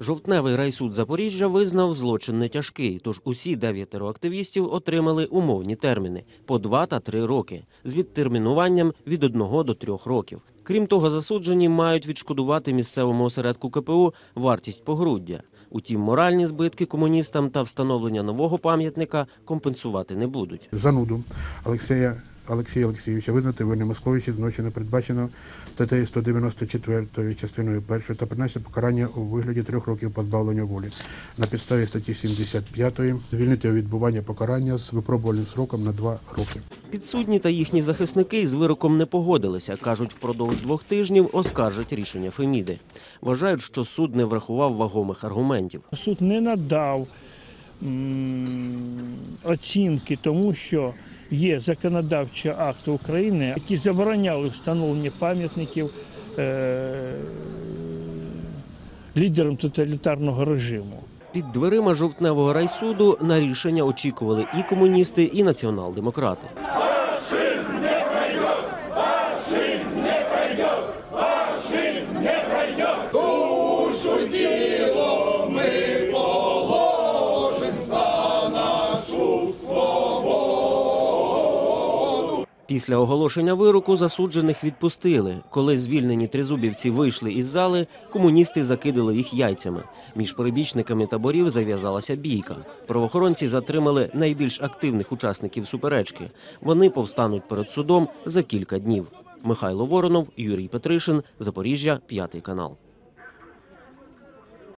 Жовтневий райсуд Запоріжжя визнав злочин не тяжкий, тож усі дев'ятеро активістів отримали умовні терміни по два та три роки з відтермінуванням від одного до трьох років. Крім того, засуджені мають відшкодувати місцевому осередку КПУ вартість погруддя. Утім, моральні збитки комуністам та встановлення нового пам'ятника компенсувати не будуть. зануду Олексія Олексія Олексійовича визнати винним Московичі злочину передбачено статтею 194 частиною 1 та призначити покарання у вигляді трьох років позбавлення волі. На підставі статті 75 звільнити у відбування покарання з випробувальним сроком на два роки. Підсудні та їхні захисники з вироком не погодилися. кажуть, впродовж двох тижнів оскаржать рішення Феміди. Вважають, що суд не врахував вагомих аргументів. Суд не надав оцінки тому, що є законодавчі акти України, які забороняли встановлення пам'ятників е, лідерам тоталітарного режиму. Під дверима жовтневого райсуду на рішення очікували і комуністи, і націонал-демократи. Після оголошення вироку засуджених відпустили. Коли звільнені тризубівці вийшли із зали, комуністи закидали їх яйцями. Між перебічниками таборів зав'язалася бійка. Правоохоронці затримали найбільш активних учасників суперечки. Вони повстануть перед судом за кілька днів. Михайло Воронов, Юрій Петришин, Запоріжжя, п'ятий канал.